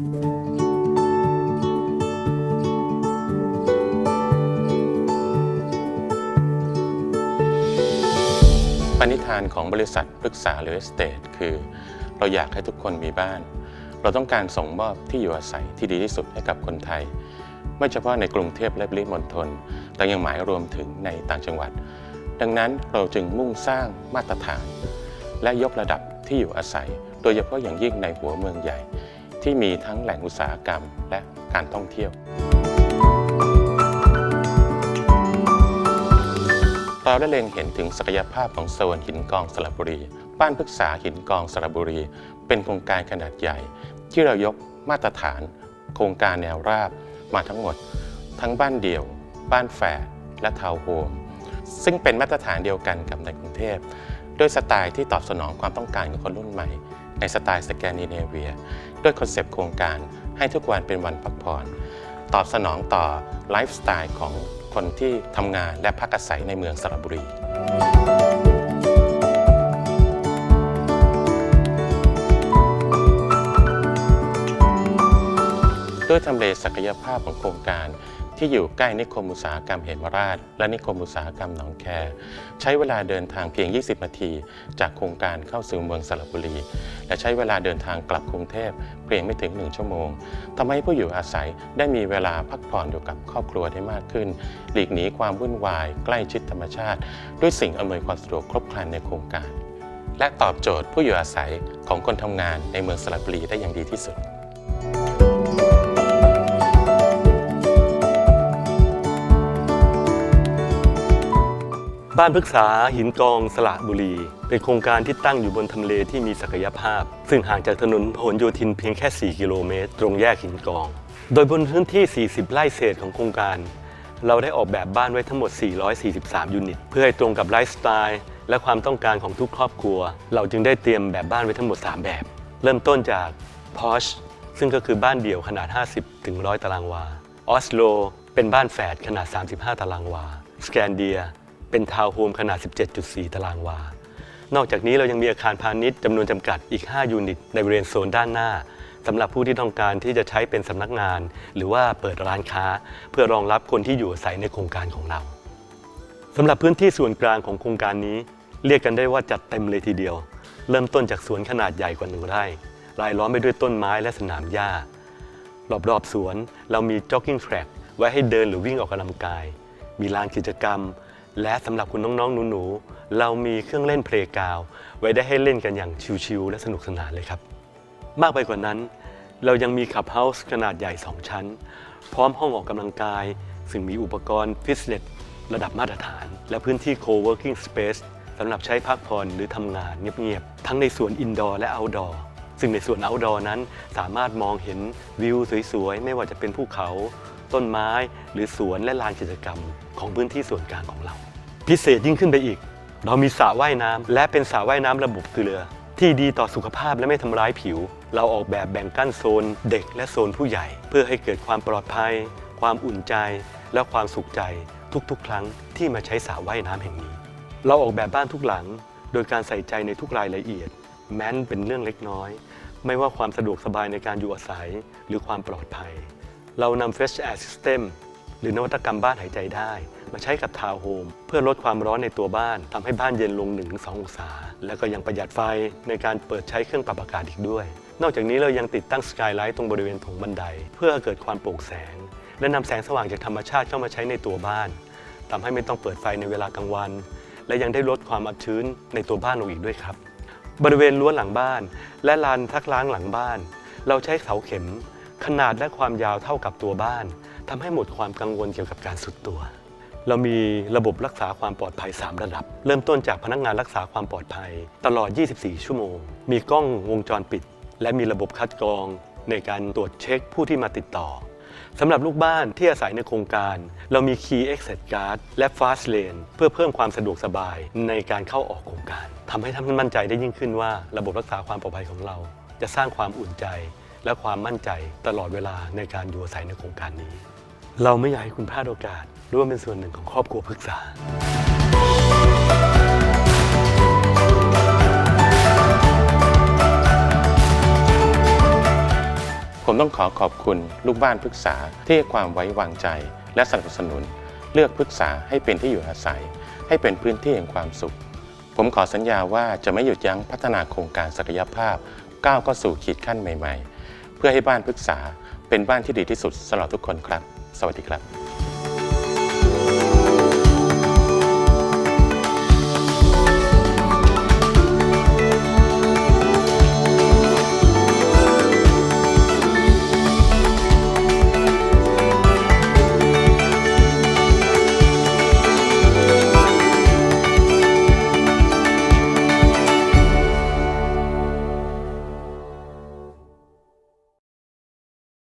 ปณิธานของบริษัทปรึกษาหรือ Estate คือ เราอยากให้ทุกคนมีบ้าน เราต้องการส่งมอบที่อยู่อาศัยที่ดีที่สุดให้กับคนไทย ไม่เฉพาะในกรุงเทพและปริมณฑลแต่ยังหมายรวมถึงในต่างจังหวัด ดังนั้นเราจึงมุ่งสร้างมาตรฐาน และยกระดับที่อยู่อาศัย โดยเฉพาะอย่างยิ่งในหัวเมืองใหญ่ ที่มีทั้งแหล่งอุตสาหกรรมและการท่องเที่ยว เราได้เล็งเห็นถึงศักยภาพของโซนหินกองสระบุรี บ้านพฤกษาหินกองสระบุรี เป็นโครงการขนาดใหญ่ ที่เรายกมาตรฐาน โครงการแนวราบมาทั้งหมด ทั้งบ้านเดี่ยว บ้านแฝดและทาวน์โฮม ซึ่งเป็นมาตรฐานเดียวกันกับในกรุงเทพด้วยสไตล์ที่ตอบสนองความต้องการของคนรุ่นใหม่ ในสไตล์สแกนดิเนเวีย ด้วยคอนเซปต์โครงการให้ทุกวันเป็นวันพักผ่อนตอบสนองต่อไลฟ์สไตล์ของคนที่ทำงานและพักอาศัยในเมืองสระบุรีด้วยทำเลศักยภาพของโครงการ ที่อยู่ใกล้นิคมอุตสาหกรรมเหมราช และนิคมอุตสาหกรรมหนองแค ใช้เวลาเดินทางเพียง 20 นาที จากโครงการเข้าสู่เมืองสระบุรี และใช้เวลาเดินทางกลับกรุงเทพเพียงไม่ถึง 1 ชั่วโมงทำให้ผู้อยู่อาศัยได้มีเวลาพักผ่อนอยู่กับครอบครัวได้มากขึ้น หลีกหนีความวุ่นวาย ใกล้ชิดธรรมชาติ ด้วยสิ่งอำนวยความสะดวกครบครันในโครงการ และตอบโจทย์ผู้อยู่อาศัยของคนทำงานในเมืองสระบุรีได้อย่างดีที่สุด บ้านพฤกษาหินกองสระบุรี เป็นโครงการที่ตั้งอยู่บนทำเลที่มีศักยภาพ ซึ่งห่างจากถนนพหลโยธินเพียงแค่ 4 กิโลเมตร ตรงแยกหินกอง โดยบนพื้นที่ 40 ไร่เศษของโครงการ เราได้ออกแบบบ้านไว้ทั้งหมด 443 ยูนิต เพื่อให้ตรงกับไลฟ์สไตล์และความต้องการของทุกครอบครัว เราจึงได้เตรียมแบบบ้านไว้ทั้งหมด 3 แบบ เริ่มต้นจาก Posh ซึ่งก็คือบ้านเดี่ยวขนาด 50ถึง100 ตารางวาออสโลเป็นบ้านแฝดขนาด 35 ตารางวาสแกนเดีย เป็นทาวน์โฮมขนาด 17.4 ตารางวา นอกจากนี้เรายังมีอาคารพาณิชย์จำนวนจำกัดอีก 5 ยูนิต ในบริเวณโซนด้านหน้าสำหรับผู้ที่ต้องการที่จะใช้เป็นสำนักงาน หรือว่าเปิดร้านค้า เพื่อรองรับคนที่อยู่อาศัยในโครงการของเราสำหรับพื้นที่ส่วนกลางของโครงการนี้ เรียกกันได้ว่าจัดเต็มเลยทีเดียว เริ่มต้นจากสวนขนาดใหญ่กว่าหนึ่งไร่รายล้อมไปด้วยต้นไม้และสนามหญ้า รอบๆสวนเรามี jogging track ไว้ให้เดินหรือวิ่งออกกำลังกาย มีลานกิจกรรม และสำหรับคุณน้องๆหนูๆเรามีเครื่องเล่นเพลงกาวไว้ได้ให้เล่นกันอย่างชิลๆและสนุกสนานเลยครับ มากไปกว่านั้น เรายังมีขับเฮาส์ขนาดใหญ่ 2 ชั้น พร้อมห้องออกกำลังกาย ซึ่งมีอุปกรณ์ฟิตเนสระดับมาตรฐาน และพื้นที่ co-working space สำหรับใช้พักผ่อนหรือทำงานเงียบๆ ทั้งในส่วนอินดอร์และเอาท์ดอร์ซึ่งในส่วน outdoor นั้นสามารถมองเห็นวิวสวยๆ ไม่ว่าจะเป็นภูเขา ต้นไม้ หรือสวนและลานกิจกรรมของพื้นที่ส่วนกลางของเรา พิเศษยิ่งขึ้นไปอีก เรามีสระว่ายน้ำและเป็นสระว่ายน้ำระบบเกลือ ที่ดีต่อสุขภาพและไม่ทำร้ายผิว เราออกแบบแบ่งกั้นโซนเด็กและโซนผู้ใหญ่ เพื่อให้เกิดความปลอดภัย ความอุ่นใจ และความสุขใจทุกๆ ครั้งที่มาใช้สระว่ายน้ำแห่งนี้ เราออกแบบบ้านทุกหลัง โดยการใส่ใจในทุกรายละเอียด แม้นเป็นเรื่องเล็กน้อย ไม่ว่าความสะดวกสบายในการอยู่อาศัยหรือความปลอดภัย เรานำ Fresh Air System หรือนวัตกรรมบ้านหายใจได้ มาใช้กับทาวน์โฮมเพื่อลดความร้อนในตัวบ้านทำให้บ้านเย็นลง 1-2 องศา และก็ยังประหยัดไฟในการเปิดใช้เครื่องปรับอากาศอีกด้วย นอกจากนี้เรายังติดตั้งสกายไลท์ตรงบริเวณโถงบันได เพื่อเกิดความโปร่งแสง และนำแสงสว่างจากธรรมชาติเข้ามาใช้ในตัวบ้านทำให้ไม่ต้องเปิดไฟในเวลากลางวัน และยังได้ลดความอับชื้นในตัวบ้านลงอีกด้วยครับ บริเวณรั้วหลังบ้าน และลานทักล้างหลังบ้าน เราใช้เสาเข็มขนาดและความยาวเท่ากับตัวบ้านทำให้หมดความกังวลเกี่ยวกับการสุดตัว เรามีระบบรักษาความปลอดภัย 3 ระดับ เริ่มต้นจากพนักงานรักษาความปลอดภัย ตลอด 24 ชั่วโมง มีกล้องวงจรปิด และมีระบบคัดกรองในการตรวจเช็คผู้ที่มาติดต่อสำหรับลูกบ้านที่อาศัยในโครงการ เรามี Key Exit Card และ Fast Lane เพื่อเพิ่มความสะดวกสบายในการเข้าออกโครงการทำให้ท่านมั่นใจได้ยิ่งขึ้นว่า ระบบรักษาความปลอดภัยของเรา จะสร้างความอุ่นใจ และความมั่นใจตลอดเวลาในการอยู่อาศัยในโครงการนี้ เราไม่อยากให้คุณพลาดโอกาสร่วมเป็นส่วนหนึ่งของครอบครัวพฤกษาผมต้องขอขอบคุณลูกบ้านพฤกษาที่ให้ความไว้วางใจ และสนับสนุน เลือกพฤกษาให้เป็นที่อยู่อาศัย ให้เป็นพื้นที่แห่งความสุข ผมขอสัญญาว่าจะไม่หยุดยั้งพัฒนาโครงการศักยภาพก้าวเข้าสู่ขีดขั้นใหม่ ๆ เพื่อให้บ้านพฤกษาเป็นบ้านที่ดีที่สุดสำหรับทุกคนครับ สวัสดีครับ